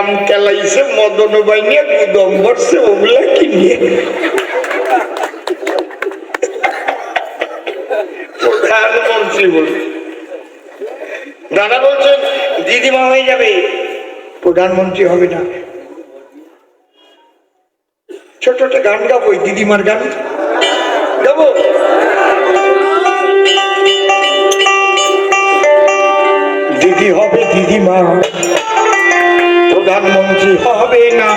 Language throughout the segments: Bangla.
ড্রাম কেলাইছে, মদন বাইনিয়ে গুদম ভরছে ওগুলা কিনিয়ে প্রধানমন্ত্রী বলে দাদা দিদিমা হয়ে যাবে। প্রধানমন্ত্রী হবে না। ছোট একটা গান গাবো দিদিমার গান। গাবো? দিদি হবে দিদিমা। প্রধানমন্ত্রী হবে না।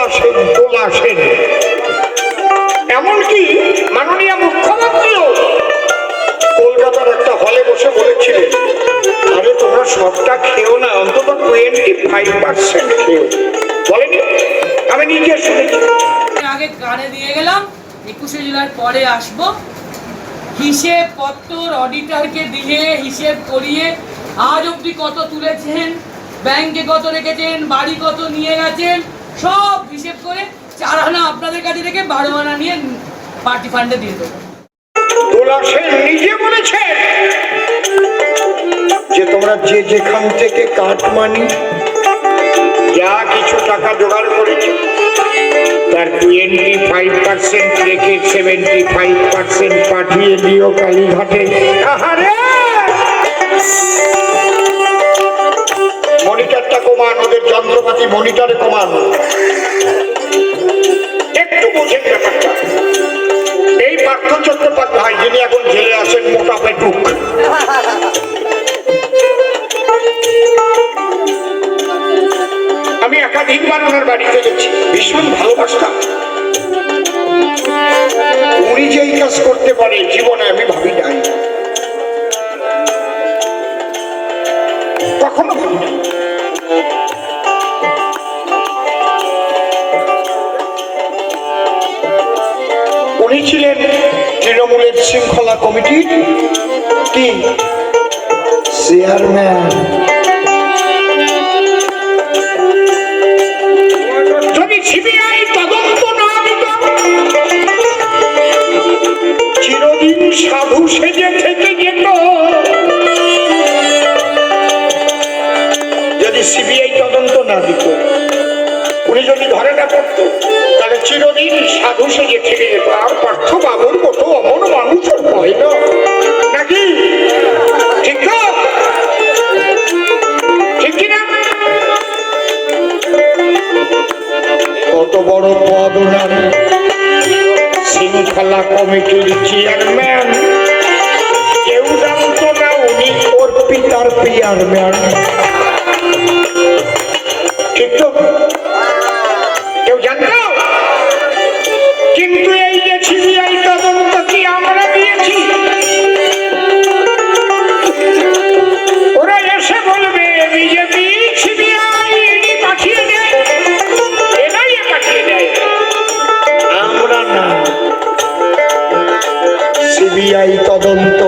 নাম দোলা সেন দোলা সেন এমনকি মাননীয় মুখ্যমন্ত্রীও কলকাতার একটা হলে বসে বলেছিলেন, আরে, তোমরা সবটা খেও না, অন্তত টোয়েন্টি ফাইভ পার্সেন্ট খেও। বলেনি? আমি নিজে শুনেছি। আগে কানে দিয়ে গেলাম, একুশে জুলাই পরে আসব। হিসেব পত্তর অডিটরকে দিয়ে হিসেব করিয়ে আজ অবধি কত তুলেছেন ব্যাংকে কত রেখেছেন, বাড়ি কত নিয়ে গেছেন সব হিসেব করে চার আনা আপনাদের কাছে রেখে বারো আনা নিয়ে পার্টি ফান্ডে দিয়ে দেবো যে তোমরা যে যেখান থেকে যা কিছু টাকা জোগাড় করেছ, তার টোয়েন্টি ফাইভ পার্সেন্ট রেখে সেভেন্টি ফাইভ পার্সেন্ট পাঠিয়ে দিও কালীঘাটে আহারে! যন্ত্রপাতি মনিটরে কমান একটু বোঝেন ব্যাপারটা। এই পার্থ চট্টোপাধ্যায় যিনি এখন জেলে আছেন, মোটা পেটুক আমি একাধিকবার ওনার বাড়িতে গেছি। ভীষণ ভালোবাসতাম। উনি যে এই কাজ করতে পারে, জীবনে আমি ভাবি নাই। কখনো ভাবি। শৃঙ্খলা কমিটির কি চেয়ারম্যান যদি সিবিআই তদন্ত না দিত চিরদিন সাধু সেজে থেকে যেত। যদি সিবিআই তদন্ত না দিত উনি যদি ধরে না পড়তো তাহলে চিরদিন সাধু সেজে থেকে যেত আর পার্থ বাবুর মতো অমন মানুষ হয় না। নাকি? ঠিক তো? ঠিক কিনা? কত বড় পদ ওনার শৃঙ্খলা কমিটির চেয়ারম্যান কেউ জানতো না উনি অর্পিতার চেয়ারম্যান ঠিক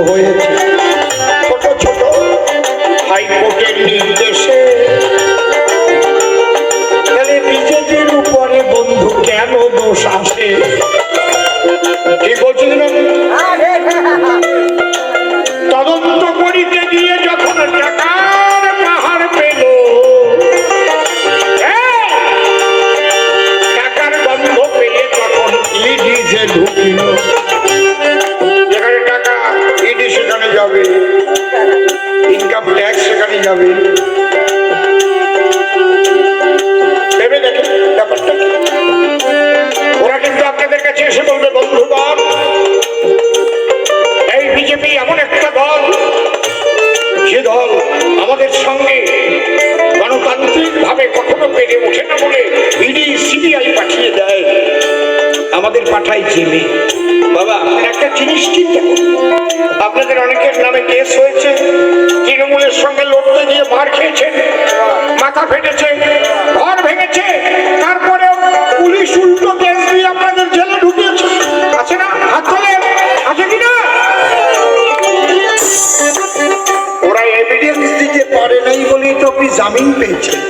হয়েছে। ছোট ছোট হাইকোর্টের নির্দেশে পেরে ওঠে না বলে ইডি সিবিআই পাঠিয়ে দেয়। আমাদের পাঠায় জেলে বাবা, একটা জিনিস চিন্তা। আপনাদের অনেকের নামে কেস হয়েছে। তৃণমূলের সঙ্গে লড়তে গিয়ে মার খেয়েছে, মাথা ফেটেছে, ঘর ভেঙেছে তারপরে পুলিশ উল্টো কেস দিয়ে আপনাদের জেলে ঢুকিয়েছে। আছে না? হাত তোলে আছে কি না? ওরা এভিডেন্স দিতে পারে নাই বলেই তো আপনি জামিন পেয়েছেন।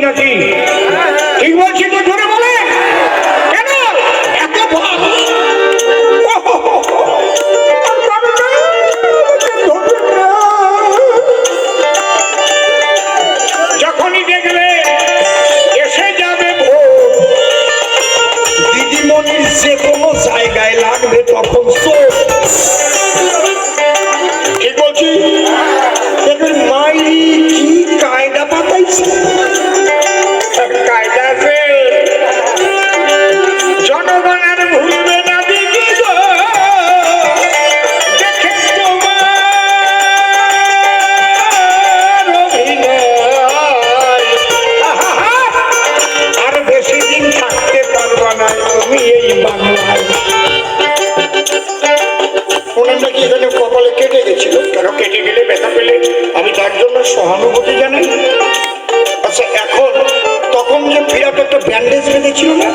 নাকি? ঠিক বলছি তো ধরে বলে। কেন? এত যখনই দেখবে এসে যাবে ভোট দিদিমণির যে কোনো জায়গায় লাগবে তখন এখানে কপালে কেটে গেছিল? কেন কেটে গেলে ব্যথা পেলে? আমি তার জন্য সহানুভূতি জানাই। আচ্ছা এখন তখন যে বিরাট একটা ব্যান্ডেজ বেঁধেছিল না?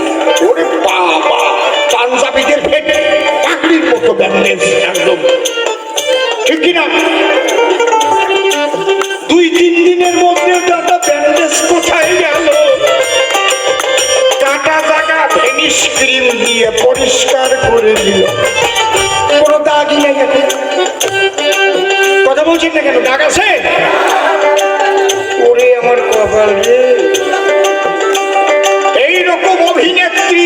পাঞ্জাবিদের ফেটে পাকড়ির মতো ব্যান্ডেজ কথা বলছেন না কেন? ডাক আছে? আমার কপাল এইরকম অভিনেত্রী